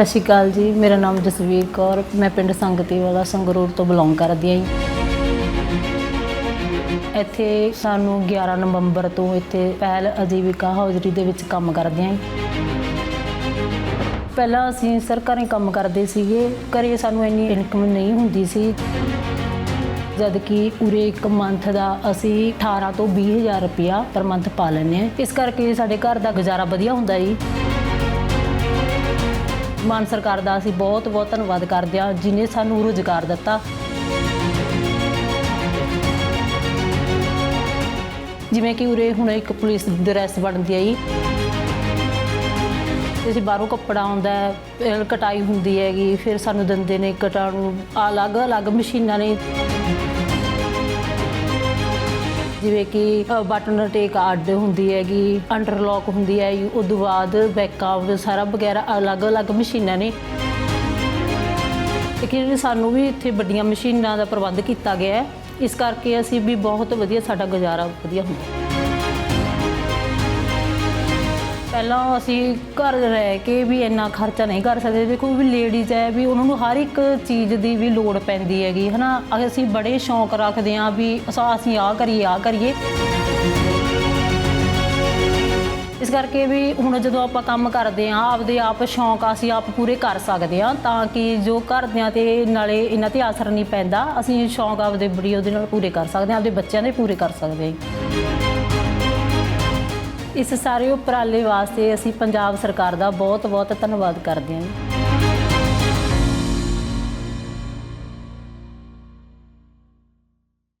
ਸਤਿ ਸ਼੍ਰੀ ਅਕਾਲ ਜੀ, ਮੇਰਾ ਨਾਮ ਜਸਵੀਰ ਕੌਰ, ਮੈਂ ਪਿੰਡ ਸੰਗਤੀ ਵਾਲਾ, ਸੰਗਰੂਰ ਤੋਂ ਬਿਲੋਂਗ ਕਰਦੀ ਹਾਂ ਜੀ। ਇੱਥੇ ਸਾਨੂੰ 11 ਨਵੰਬਰ ਤੋਂ ਇੱਥੇ ਪਹਿਲ ਅਜੀਵਿਕਾ ਹੌਜ਼ਰੀ ਦੇ ਵਿੱਚ ਕੰਮ ਕਰਦੇ ਹਾਂ ਜੀ। ਪਹਿਲਾਂ ਅਸੀਂ ਸਰਕਾਰੀ ਕੰਮ ਕਰਦੇ ਸੀਗੇ, ਘਰੇ ਸਾਨੂੰ ਇੰਨੀ ਇਨਕਮ ਨਹੀਂ ਹੁੰਦੀ ਸੀ। ਜਦ ਕਿ ਉਰੇ ਇੱਕ ਮੰਥ ਦਾ ਅਸੀਂ 18 ਤੋਂ 20000 ਰੁਪਇਆ ਪਰ ਮੰਥ ਪਾ ਲੈਂਦੇ ਹਾਂ। ਇਸ ਕਰਕੇ ਸਾਡੇ ਘਰ ਦਾ ਗੁਜ਼ਾਰਾ ਵਧੀਆ ਹੁੰਦਾ ਜੀ। ਮਾਨ ਸਰਕਾਰ ਦਾ ਅਸੀਂ ਬਹੁਤ ਬਹੁਤ ਧੰਨਵਾਦ ਕਰਦੇ ਹਾਂ ਜਿਨੇ ਸਾਨੂੰ ਰੁਜ਼ਗਾਰ ਦਿੱਤਾ। ਜਿਵੇਂ ਕਿ ਉਰੇ ਹੁਣ ਇੱਕ ਪੁਲਿਸ ਦੀ ਡਰੈਸ ਬਣਦੀ ਆਈ ਜੀ। ਤੇ ਬਾਹਰੋਂ ਕੱਪੜਾ ਆਉਂਦਾ ਹੈ ਕਟਾਈ ਹੁੰਦੀ ਹੈਗੀ, ਫਿਰ ਸਾਨੂੰ ਦਿੰਦੇ ਨੇ ਕਟਾਉਣ ਨੂੰ ਅਲੱਗ-ਅਲੱਗ ਮਸ਼ੀਨਾਂ ਨੇ। ਜਿਵੇਂ ਕਿ ਬਟਨ ਟੇਕ ਆਰਡ ਹੁੰਦੀ ਹੈਗੀ ਅੰਡਰਲੌਕ ਹੁੰਦੀ ਹੈ ਜੀ ਤੋਂ ਬਾਅਦ ਬੈਕਅਪ ਸਾਰਾ ਵਗੈਰਾ ਅਲੱਗ-ਅਲੱਗ ਮਸ਼ੀਨਾਂ ਨੇ। ਲੇਕਿਨ ਸਾਨੂੰ ਵੀ ਇੱਥੇ ਵੱਡੀਆਂ ਮਸ਼ੀਨਾਂ ਦਾ ਪ੍ਰਬੰਧ ਕੀਤਾ ਗਿਆ ਹੈ। ਇਸ ਕਰਕੇ ਅਸੀਂ ਵੀ ਬਹੁਤ ਵਧੀਆ ਸਾਡਾ ਗੁਜ਼ਾਰਾ ਵਧੀਆ ਹੁੰਦਾ। ਪਹਿਲਾਂ ਅਸੀਂ ਘਰ ਰਹਿ ਕੇ ਵੀ ਇੰਨਾ ਖਰਚਾ ਨਹੀਂ ਕਰ ਸਕਦੇ ਦੇਖੋ ਵੀ ਲੇਡੀਜ਼ ਹੈ ਵੀ ਉਹਨਾਂ ਨੂੰ ਹਰ ਇੱਕ ਚੀਜ਼ ਦੀ ਵੀ ਲੋੜ ਪੈਂਦੀ ਹੈਗੀ, ਹਨਾ? ਅਸੀਂ ਬੜੇ ਸ਼ੌਂਕ ਰੱਖਦੇ ਹਾਂ ਵੀ ਅਸਾਂ- ਅਸੀਂ ਆਹ ਕਰੀਏ ਆਹ ਕਰੀਏ। ਇਸ ਕਰਕੇ ਵੀ ਹੁਣ ਜਦੋਂ ਆਪਾਂ ਕੰਮ ਕਰਦੇ ਹਾਂ, ਆਪਦੇ ਆਪ ਸ਼ੌਂਕ ਅਸੀਂ ਆਪ ਪੂਰੇ ਕਰ ਸਕਦੇ ਹਾਂ, ਤਾਂ ਕਿ ਜੋ ਘਰਦਿਆਂ ਤੇ ਨਾਲੇ ਇਹਨਾਂ ਤੇ ਅਸਰ ਨਹੀਂ ਪੈਂਦਾ, ਅਸੀਂ ਸ਼ੌਂਕ ਆਪਦੇ ਬੜੀ ਉਹਦੇ ਨਾਲ ਪੂਰੇ ਕਰ ਸਕਦੇ ਹਾਂ, ਆਪਦੇ ਬੱਚਿਆਂ ਦੇ ਪੂਰੇ ਕਰ ਸਕਦੇ ਹਾਂ। ਇਸ ਸਾਰੇ ਉਪਰਾਲੇ ਵਾਸਤੇ ਅਸੀਂ ਪੰਜਾਬ ਸਰਕਾਰ ਦਾ ਬਹੁਤ ਬਹੁਤ ਧੰਨਵਾਦ ਕਰਦੇ ਹਾਂ